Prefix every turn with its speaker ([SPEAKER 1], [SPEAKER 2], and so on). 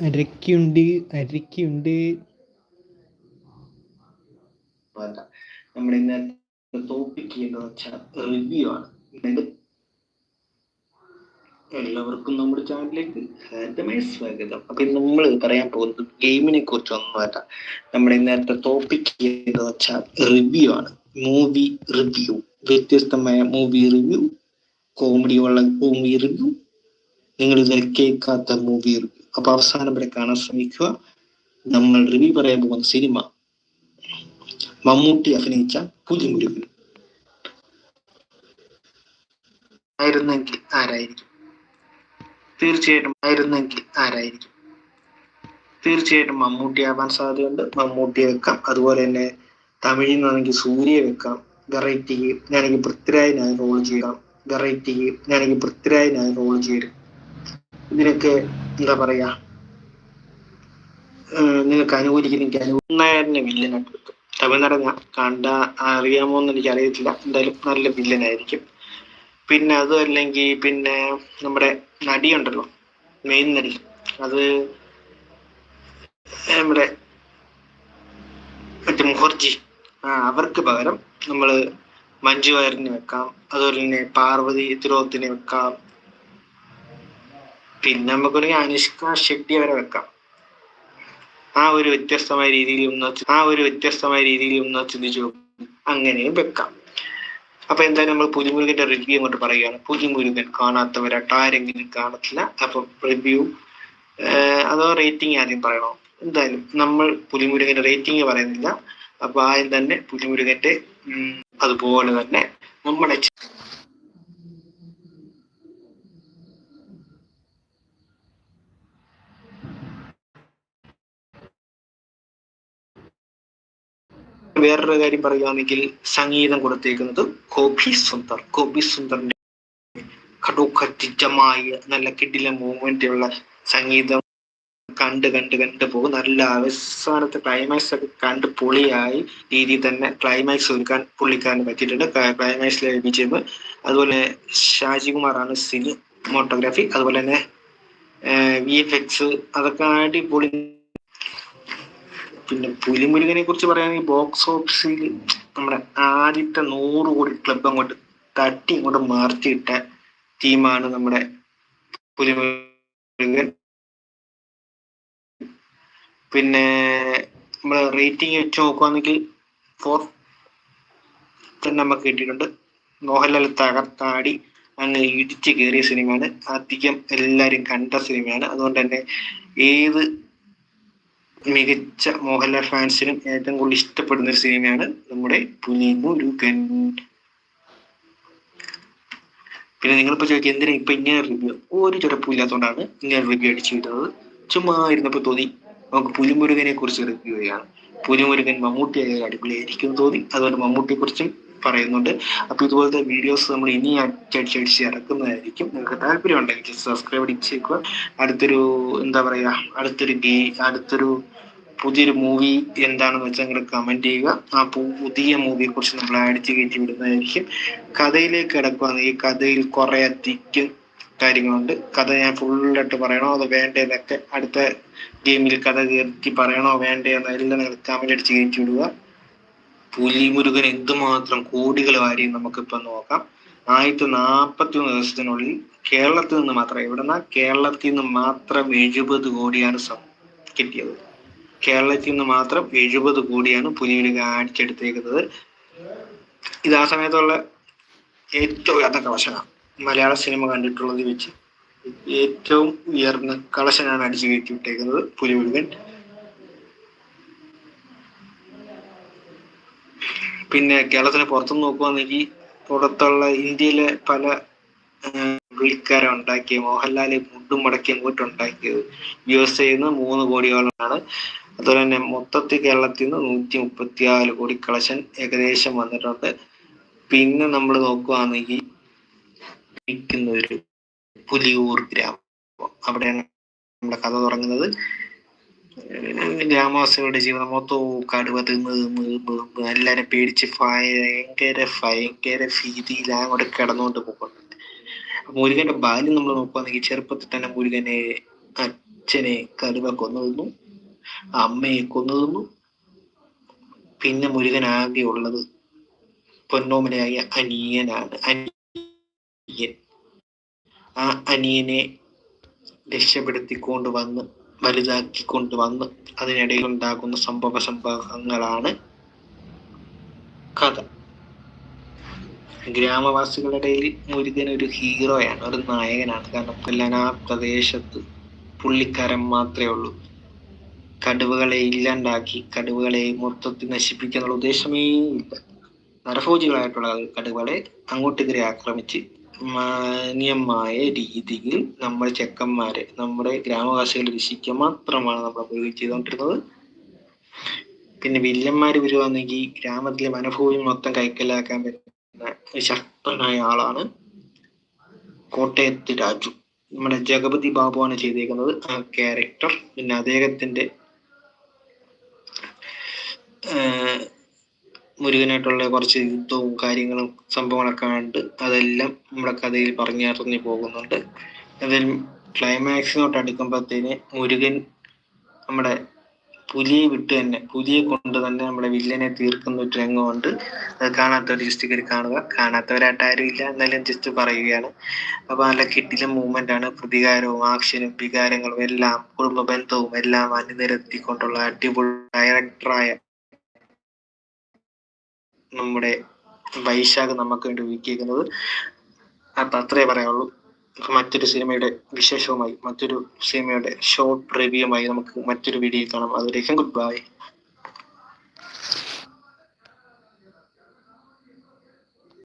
[SPEAKER 1] അരക്കുണ്ട് അരക്കുണ്ട്.
[SPEAKER 2] നമ്മുടെ ഇന്നത്തെ ടോപ്പിക് എന്ന് വെച്ചാൽ റിവ്യൂ ആണ്. എല്ലാവർക്കും നമ്മുടെ ചാനലിലേക്ക് ഹൃദയമായ സ്വാഗതം. അപ്പൊ നമ്മൾ പറയാൻ പോകുന്നത് ഗെയിമിനെ കുറിച്ച് ഒന്നുമല്ല നമ്മുടെ ഇന്നത്തെ ടോപ്പിക് എന്ന് വെച്ചാൽ റിവ്യൂ ആണ്. മൂവി റിവ്യൂ വ്യത്യസ്തമായ മൂവി റിവ്യൂ കോമഡി ഉള്ള മൂവി റിവ്യൂ നിങ്ങൾ ഇതുവരെ കേൾക്കാത്ത മൂവി റിവ്യൂ അപ്പൊ അവസാനം വരെ കാണാൻ ശ്രമിക്കുക. നമ്മൾ റിവ്യൂ പറയാൻ പോകുന്ന സിനിമ മമ്മൂട്ടി അഭിനയിച്ച പുലിമുരുകൻ. ആയിരുന്നെങ്കിൽ ആരായിരിക്കും? തീർച്ചയായിട്ടും ആയിരുന്നെങ്കിൽ ആരായിരിക്കും? തീർച്ചയായിട്ടും മമ്മൂട്ടി ആവാൻ സാധ്യതയുണ്ട്. മമ്മൂട്ടിയെ വെക്കാം. അതുപോലെ തന്നെ തമിഴിൽ നിന്നാണെങ്കിൽ സൂര്യയെ വെക്കാം. വെറൈറ്റി ഞാനെങ്കിൽ പൃഥ്വിരാജിനായി റോൾ ചെയ്യാം വെറൈറ്റി ഞാനെങ്കിൽ പൃഥ്വിരാജിനായി റോൾ ചെയ്യും ഇതിനൊക്കെ എന്താ പറയാ? നിങ്ങൾക്ക് അനുകൂലിക്കുന്ന എനിക്ക് അനുകൂലനെ വില്ലനായിട്ട് വെക്കും തമിഴ്നാട് ഞാൻ കണ്ട അറിയാമോ എന്ന് എനിക്ക് അറിയത്തില്ല. എന്തായാലും നല്ല വില്ലനായിരിക്കും പിന്നെ അതും പിന്നെ നമ്മുടെ നടിയുണ്ടല്ലോ മെയിൻ നടി. അത് നമ്മുടെ മറ്റേ മുഖർജി. ആ അവർക്ക് പകരം നമ്മൾ മഞ്ജു വയറിനെ വെക്കാം. അതുപോലെ തന്നെ പാർവതി തിരോത്തിനെ വെക്കാം. പിന്നെ നമുക്കൊരു അനുഷ്ക ഷെട്ടി വരെ വെക്കാം. ആ ഒരു വ്യത്യസ്തമായ രീതിയിൽ ഒന്ന് ആ ഒരു വ്യത്യസ്തമായ രീതിയിൽ ഒന്ന് ചിന്തിച്ചു അങ്ങനെയും വെക്കാം. അപ്പൊ എന്തായാലും നമ്മൾ പുലിമുരുകന്റെ റിവ്യൂ അങ്ങോട്ട് പറയുകയാണ്. പുലിമുരുകൻ കാണാത്തവരായിട്ട് ആരെങ്കിലും കാണത്തില്ല. അപ്പൊ റിവ്യൂ അതോ റേറ്റിംഗ് ആദ്യം പറയണോ? എന്തായാലും നമ്മൾ പുലിമുരുകന്റെ റേറ്റിംഗ് പറയുന്നില്ല. അപ്പൊ ആദ്യം തന്നെ പുലിമുരുകന്റെ അതുപോലെ തന്നെ നമ്മുടെ വേറൊരു കാര്യം പറയുകയാണെങ്കിൽ സംഗീതം കൊടുത്തേക്കുന്നത് ഗോപി സുന്ദർ. ഗോപി സുന്ദറിന്റെ കടുക്കറ്റിജമായ നല്ല കിടില മൂവ്മെന്റ് ഉള്ള സംഗീതം കണ്ട് കണ്ട് കണ്ട് പോകും. നല്ല അവസാനത്തെ ക്ലൈമാക്സ് ഒക്കെ കണ്ട് പൊളിയായി രീതിയിൽ തന്നെ ക്ലൈമാക്സ് ഒരുക്കാൻ പുള്ളിക്കാരന് പറ്റിയിട്ടുണ്ട്. ക്ലൈമാക്സിലെ വിജയം അതുപോലെ ഷാജികുമാറാണ് സിനിമോട്ടോഗ്രാഫി. അതുപോലെ തന്നെ വി എഫ് എക്സ് അതൊക്കെ അടിപൊളി പിന്നെ പുലിമുരുകനെ കുറിച്ച് പറയുകയാണെങ്കിൽ ബോക്സ് ഓഫീസിൽ നമ്മുടെ ആദ്യത്തെ നൂറ് കോടി ക്ലബ് അങ്ങോട്ട് തട്ടി ഇങ്ങോട്ട് മാർച്ചിട്ട ടീമാണ് നമ്മുടെ പുലിമുരുകൻ. പിന്നെ നമ്മൾ റേറ്റിംഗ് വെച്ച് നോക്കുവാണെങ്കിൽ ഫോർ തന്നെ നമുക്ക് കിട്ടിയിട്ടുണ്ട്. മോഹൻലാൽ തകർത്താടി അങ്ങ് ഇടിച്ച് കയറിയ സിനിമയാണ്. അധികം എല്ലാവരും കണ്ട സിനിമയാണ്. അതുകൊണ്ട് തന്നെ ഏത് മികച്ച മോഹൻലാൽ ഫാൻസിനും ഏറ്റവും കൂടുതൽ ഇഷ്ടപ്പെടുന്ന ഒരു സിനിമയാണ് നമ്മുടെ പുലിമുരുകൻ പിന്നെ നിങ്ങളിപ്പോ ചോദിക്കുക എന്തിനാ ഇപ്പൊ ഇങ്ങനെ റിവ്യൂ ഒരു ചുരപ്പും ഇല്ലാത്തതുകൊണ്ടാണ് ഇങ്ങനെ റിവ്യൂ അടിച്ചു വിട്ടത് ചുമ്മാ ഇരുന്നപ്പോ തോന്നി നമുക്ക് പുലിമുരുകനെ കുറിച്ച് റിവ്യൂ ചെയ്യാം. പുലിമുരുകൻ മമ്മൂട്ടി ആയ അടിപൊളിയായിരിക്കും തോന്നി. അതുപോലെ മമ്മൂട്ടിയെ കുറിച്ചും പറയുന്നുണ്ട്. അപ്പൊ ഇതുപോലത്തെ വീഡിയോസ് നമ്മൾ ഇനി അടിച്ചടിച്ച് ഇറക്കുന്നതായിരിക്കും. നിങ്ങൾക്ക് താല്പര്യം ഉണ്ടെങ്കിൽ സബ്സ്ക്രൈബ് അടിച്ചേക്കുക. അടുത്തൊരു എന്താ പറയാ അടുത്തൊരു ഗേ അടുത്തൊരു പുതിയൊരു മൂവി എന്താണെന്ന് വെച്ചാൽ നിങ്ങൾ കമന്റ് ചെയ്യുക. ആ പുതിയ മൂവിയെ കുറിച്ച് നമ്മൾ അടിച്ച് കയറ്റി വിടുന്നതായിരിക്കും. കഥയിലേക്ക് കിടക്കുകയാണെങ്കിൽ കഥയിൽ കുറെ അധികം കാര്യങ്ങളുണ്ട്. കഥ ഞാൻ ഫുള്ളായിട്ട് പറയണോ അത് വേണ്ടതെന്നൊക്കെ അടുത്ത ഗെയിമിൽ കഥ കയറ്റി പറയണോ വേണ്ടതെന്ന് എല്ലാം നിങ്ങൾ കമന്റ് അടിച്ച് കയറ്റി വിടുക. പുലിമുരുകൻ എന്തുമാത്രം കോടികൾ വാരി നമുക്കിപ്പോ നോക്കാം. ആയിരത്തി നാൽപ്പത്തി ഒന്ന് ദിവസത്തിനുള്ളിൽ കേരളത്തിൽ നിന്ന് മാത്രം എവിടെന്നാ? കേരളത്തിൽ നിന്ന് മാത്രം എഴുപത് കോടിയാണ് കിട്ടിയത്. കേരളത്തിൽ നിന്ന് മാത്രം എഴുപത് കോടിയാണ് പുലിമുരുകൻ അടിച്ചെടുത്തേക്കുന്നത്. ഇത് ആ സമയത്തുള്ള ഏറ്റവും ഉയർന്ന കളക്ഷനാണ് മലയാള സിനിമ കണ്ടിട്ടുള്ളത് വെച്ച് ഏറ്റവും ഉയർന്ന കളക്ഷനാണ് അടിച്ചു കയറ്റി വിട്ടേക്കുന്നത് പുലിമുരുകൻ. പിന്നെ കേരളത്തിന് പുറത്തുനിന്ന് നോക്കുവാണെങ്കിൽ പുറത്തുള്ള ഇന്ത്യയിലെ പല പുള്ളിക്കാരെ ഉണ്ടാക്കിയ മോഹൻലാൽ മുണ്ടും മടക്കി അങ്ങോട്ട് ഉണ്ടാക്കിയത് യു എസ് എയിൽ നിന്ന് മൂന്ന് കോടിയോളമാണ്. അതുപോലെ തന്നെ മൊത്തത്തിൽ കേരളത്തിൽ നിന്ന് നൂറ്റി മുപ്പത്തി ആറ് കോടി കളക്ഷൻ ഏകദേശം വന്നിട്ടുണ്ട്. പിന്നെ നമ്മൾ നോക്കുവാണെങ്കിൽ ഒരു പുലിയൂർ ഗ്രാമം. അവിടെയാണ് നമ്മുടെ കഥ തുടങ്ങുന്നത്. ഗ്രാമവാസികളുടെ ജീവിതം മൊത്തവും കടുവ തിന്ന് തിന്ന് എല്ലാരും പേടിച്ച് ഭയങ്കര ഭയങ്കര ഭീതിയിൽ അങ്ങോട്ട് കിടന്നുകൊണ്ട് പോകുന്നുണ്ട് മുരുകന്റെ ബാല്യം നമ്മൾ നോക്കുകയാണെങ്കിൽ ചെറുപ്പത്തിൽ തന്നെ മുരുകനെ അച്ഛനെ കടുവ കൊന്നു തിന്നു അമ്മയെ കൊന്നു തിന്നു പിന്നെ മുരുകൻ ആകെ ഉള്ളത് പൊന്നോമനയായ അനിയനാണ്. അനിയൻ. ആ അനിയനെ രക്ഷപ്പെടുത്തിക്കൊണ്ട് വന്ന് വലുതാക്കിക്കൊണ്ട് വന്ന് അതിനിടയിൽ ഉണ്ടാകുന്ന സംഭവ സംഭവങ്ങളാണ് കഥ. ഗ്രാമവാസികളുടെ ഇടയിൽ മുരുകൻ ഒരു ഹീറോയാണ് ഒരു നായകനാണ്. കാരണം കൊല്ലാൻ ആ പ്രദേശത്ത് പുള്ളിക്കാരൻ മാത്രമേ ഉള്ളൂ. കടുവകളെ ഇല്ലാണ്ടാക്കി കടുവകളെ മൊത്തത്തിൽ നശിപ്പിക്കാനുള്ള ഉദ്ദേശമേ ഇല്ല. നരഭോജികളായിട്ടുള്ള കടുവകളെ അങ്ങോട്ടെതിരെ ആക്രമിച്ച് മാന്യമായ രീതിയിൽ നമ്മൾ ചെക്കന്മാരെ നമ്മുടെ ഗ്രാമവാസികളെ രക്ഷിക്കുക മാത്രമാണ് നമ്മൾ ഉപയോഗിച്ച് ചെയ്തുകൊണ്ടിരുന്നത്. പിന്നെ വില്ലന്മാർ വരുവാണെങ്കിൽ ഗ്രാമത്തിലെ വനഭൂമി മൊത്തം കൈക്കലാക്കാൻ പറ്റുന്ന ശക്തനായ ആളാണ് കോട്ടയത്ത് രാജു. നമ്മുടെ ജഗപതി ബാബുവാണ് ചെയ്തേക്കുന്നത് ആ ക്യാരക്ടർ പിന്നെ അദ്ദേഹത്തിന്റെ മുരുകനായിട്ടുള്ള കുറച്ച് യുദ്ധവും കാര്യങ്ങളും സംഭവങ്ങളൊക്കെ ഉണ്ട് അതെല്ലാം നമ്മുടെ കഥയിൽ പറഞ്ഞറിഞ്ഞു പോകുന്നുണ്ട്. അതിൽ ക്ലൈമാക്സിനോട്ട് അടുക്കുമ്പോഴത്തേന് മുരുകൻ നമ്മുടെ പുലിയെ വിട്ട് തന്നെ പുലിയെ കൊണ്ട് തന്നെ നമ്മുടെ വില്ലനെ തീർക്കുന്ന ഒരു രംഗമുണ്ട്. അത് കാണാത്തവർ ജസ്റ്റ് കയറി കാണുക. കാണാത്തവരായിട്ട് ആരും ഇല്ല. എന്നാലും ജസ്റ്റ് പറയുകയാണ്. അപ്പൊ നല്ല കിട്ടിലെ മൂവ്മെന്റ് ആണ്. പ്രതികാരവും ആക്ഷനും വികാരങ്ങളും എല്ലാം കുടുംബ ബന്ധവും എല്ലാം അണിനിരത്തിക്കൊണ്ടുള്ള അടിപൊളി ഡയറക്ടറായ നമ്മുടെ വൈശാഖ് നമുക്ക് വേണ്ടി ഒരുക്കിയിരിക്കുന്നത്. അപ്പൊ അത്രേ പറയാനുള്ളൂ. മറ്റൊരു സിനിമയുടെ വിശേഷവുമായി മറ്റൊരു സിനിമയുടെ ഷോർട്ട് റിവ്യൂമായി നമുക്ക് മറ്റൊരു വീഡിയോയിൽ കാണാം. അതുവരേക്കും ഗുഡ് ബൈ